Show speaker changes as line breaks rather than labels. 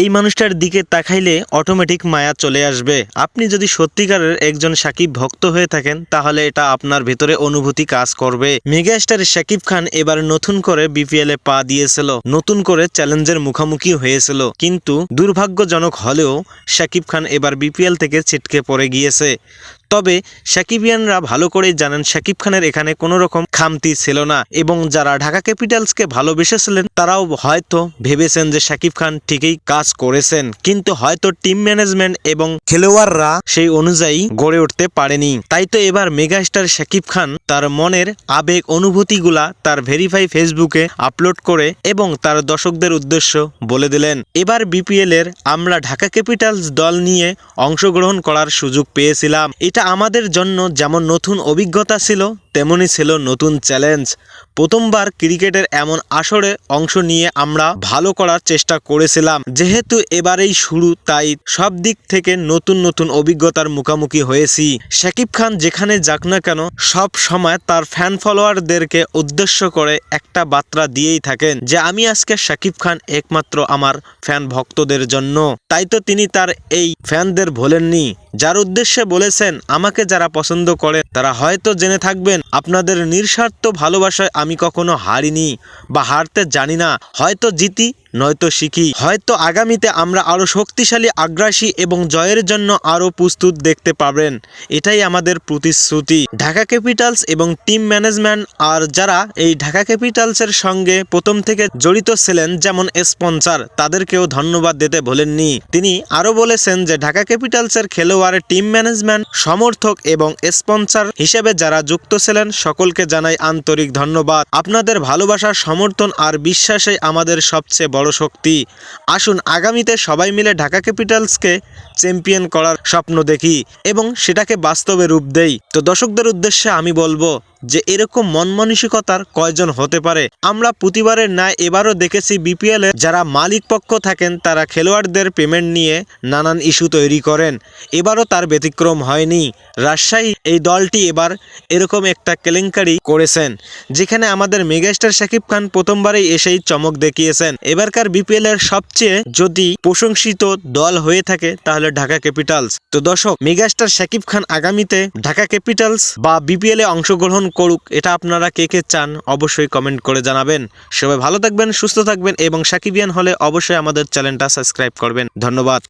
এই মানুষটার দিকে তাকাইলে অটোমেটিক মায়া চলে আসবে। আপনি যদি সত্যিকারের একজন সাকিব ভক্ত হয়ে থাকেন, তাহলে এটা আপনার ভেতরে অনুভূতি কাজ করবে। মেগাস্টার সাকিব খান এবার নতুন করে বিপিএল এ পা দিয়েছিল, নতুন করে চ্যালেঞ্জের মুখোমুখি হয়েছিল। কিন্তু দুর্ভাগ্যজনক হলেও সাকিব খান এবার বিপিএল থেকে ছিটকে পড়ে গিয়েছে। তবে সাকিবিয়ানরা ভালো করেই জানেন শাকিব খানের এখানে কোনো রকম খামতি ছিল না এবং যারা ঢাকা ক্যাপিটালসকে ভালোবেসেছিলেন, তারাও হয়তো ভেবেছেন যে শাকিব খান ঠিকই কাজ করেছেন। কিন্তু হয়তো টিম ম্যানেজমেন্ট এবং খেলোয়াড়রা সেই অনুযায়ী গড়ে উঠতে পারেনি। তাই তো এবার মেগাস্টার শাকিব খান তার মনের আবেগ অনুভূতিগুলা তার ভেরিফাই ফেসবুকে আপলোড করে এবং তার দর্শকদের উদ্দেশ্য বলে দিলেন। এবার বিপিএল এর আমরা ঢাকা ক্যাপিটালস দল নিয়ে অংশগ্রহণ করার সুযোগ পেয়েছিলাম। এটা আমাদের জন্য যেমন নতুন অভিজ্ঞতা ছিল তেমনই ছিল নতুন চ্যালেঞ্জ। প্রথমবার ক্রিকেটের এমন আসরে অংশ নিয়ে আমরা ভালো করার চেষ্টা করেছিলাম। যেহেতু এবারেই শুরু, তাই সব দিক থেকে নতুন নতুন অভিজ্ঞতার মুখোমুখি হয়েছি। শাকিব খান যেখানে যাক না কেন, সব সময় তার ফ্যান ফলোয়ারদেরকে উদ্দেশ্য করে একটা বার্তা দিয়েই থাকেন যে, আমি আজকে শাকিব খান একমাত্র আমার ফ্যান ভক্তদের জন্য। তাই তো তিনি তার এই ফ্যানদের ভোলেননি, যার উদ্দেশ্যে বলেছেন, আমাকে যারা পছন্দ করে, তারা হয়তো জেনে থাকবেন আপনাদের নিঃস্বার্থ ভালোবাসায় আমি কখনো হারিনি বা হারতে জানি না। হয়তো জিতি, নয়তো শিখি। হয়তো আগামীতে আমরা আরও শক্তিশালী, আগ্রাসী এবং জয়ের জন্য আরও প্রস্তুত দেখতে পাবেন। এটাই আমাদের প্রতিশ্রুতি। ঢাকা ক্যাপিটালস এবং টিম ম্যানেজমেন্ট আর যারা এই ঢাকা ক্যাপিটালসের সঙ্গে প্রথম থেকে জড়িত ছিলেন, যেমন স্পন্সর, তাদেরকেও ধন্যবাদ দিতে ভোলেননি তিনি আরও বলেছেন যে, ঢাকা ক্যাপিটালসের খেলোয়াড়, টিম ম্যানেজমেন্ট, সমর্থক এবং স্পন্সর হিসেবে যারা যুক্ত ছিলেন সকলকে জানাই আন্তরিক ধন্যবাদ। আপনাদের ভালোবাসার সমর্থন আর বিশ্বাসে আমাদের সবচেয়ে বড় শক্তি। আসুন, আগামীতে সবাই মিলে ঢাকা ক্যাপিটালসকে চ্যাম্পিয়ন করার স্বপ্ন দেখি এবং সেটাকে বাস্তবে রূপ দেই। তো দর্শকদের উদ্দেশ্যে আমি বলব যে এরকম মন মানসিকতার কয়জন হতে পারে। আমরা প্রতিবারের ন্যায় এবারও দেখেছি বিপিএল এর যারা মালিক পক্ষ থাকেন, তারা খেলোয়াড়দের পেমেন্ট নিয়ে নানান ইস্যু তৈরি করেন। এবারও তার ব্যতিক্রম হয়নি। রাজশাহী এই দলটি এবার এরকম একটা কেলেঙ্কারি করেছেন, যেখানে আমাদের মেগাস্টার শাকিব খান প্রথমবারেই এসেই চমক দেখিয়েছেন। এবারকার বিপিএল এর সবচেয়ে যদি প্রশংসিত দল হয়ে থাকে, তাহলে ঢাকা ক্যাপিটালস। তো দর্শক, মেগাস্টার শাকিব খান আগামীতে ঢাকা ক্যাপিটালস বা বিপিএল এ অংশগ্রহণ করুক, এটা আপনারা কে কে চান অবশ্যই কমেন্ট করে জানাবেন। সবাই ভালো থাকবেন, সুস্থ থাকবেন এবং সাকিবিয়ান হলে অবশ্যই আমাদের চ্যানেলটা সাবস্ক্রাইব করবেন। ধন্যবাদ।